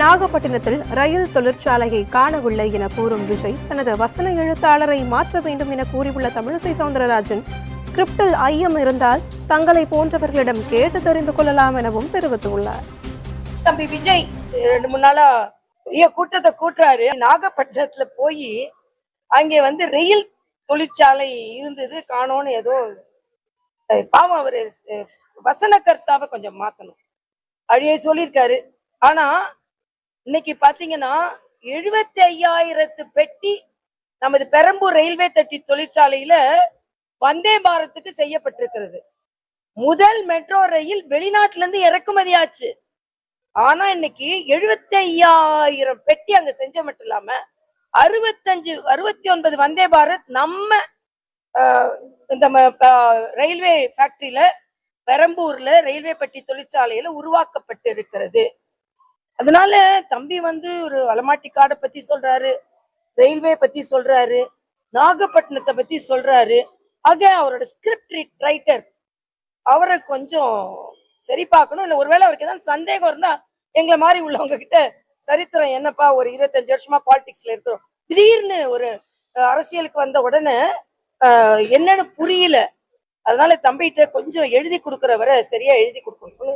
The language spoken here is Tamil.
நாகப்பட்டினத்தில் ரயில் தொழிற்சாலையை காணவில்லை என கூறும் விஜய் தனது வசன எழுத்தாளரை மாற்ற வேண்டும் என கூறியுள்ள தமிழிசை சவுந்தரராஜன் ஸ்கிரிப்டில் ஐயம் இருந்தால் தங்களை போன்றவர்களிடம் கேட்டு தெரிந்து கொள்ளலாம் எனவும் தெரிவித்துள்ளார். தம்பி விஜய் ரெண்டு மூணு நாளா கூட்டத்தை கூட்டுறாரு. நாகப்பட்டினத்துல போய் அங்கே வந்து ரயில் தொழிற்சாலை இருந்தது காணோன்னு ஏதோ பாவம் அவரு வசன கர்த்தாவை கொஞ்சம் மாத்தணும். அழிய சொல்லியிருக்காரு. ஆனா இன்னைக்கு பாத்தீங்கன்னா எழுபத்தி ஐயாயிரத்து பெட்டி நமது பெரம்பூர் ரயில்வே தட்டி தொழிற்சாலையில வந்தே பாரத்துக்கு செய்யப்பட்டிருக்கிறது. முதல் மெட்ரோ ரயில் வெளிநாட்டுல இருந்து இறக்குமதி ஆச்சு. ஆனா இன்னைக்கு எழுபத்தி ஐயாயிரம் பெட்டி அங்க செஞ்ச மட்டும் இல்லாம அறுபத்தஞ்சு அறுபத்தி ஒன்பது வந்தே பாரத் நம்ம இந்த ரயில்வே ஃபேக்டரியில பெரம்பூர்ல ரயில்வே பெட்டி தொழிற்சாலையில உருவாக்கப்பட்டு இருக்கிறது அதனால தம்பி வந்து ஒரு அலமாட்டி காடை பத்தி சொல்றாரு ரயில்வே பத்தி சொல்றாரு நாகப்பட்டினத்தை பத்தி சொல்றாரு. ஆக அவரோட ஸ்கிரிப்ட் ரைட்டர் அவரை கொஞ்சம் சரி பார்க்கணும். இல்லை ஒருவேளை அவருக்கு ஏதாவது சந்தேகம் இருந்தா எங்களை மாதிரி உள்ளவங்க கிட்ட சரித்திரம் என்னப்பா ஒரு இருபத்தஞ்சு வருஷமா பாலிடிக்ஸ்ல இருக்கிறோம். திடீர்னு ஒரு அரசியலுக்கு வந்த உடனே என்னன்னு புரியல. அதனால தம்பிகிட்ட கொஞ்சம் எழுதி கொடுக்குறவரை சரியா எழுதி கொடுக்கணும்னு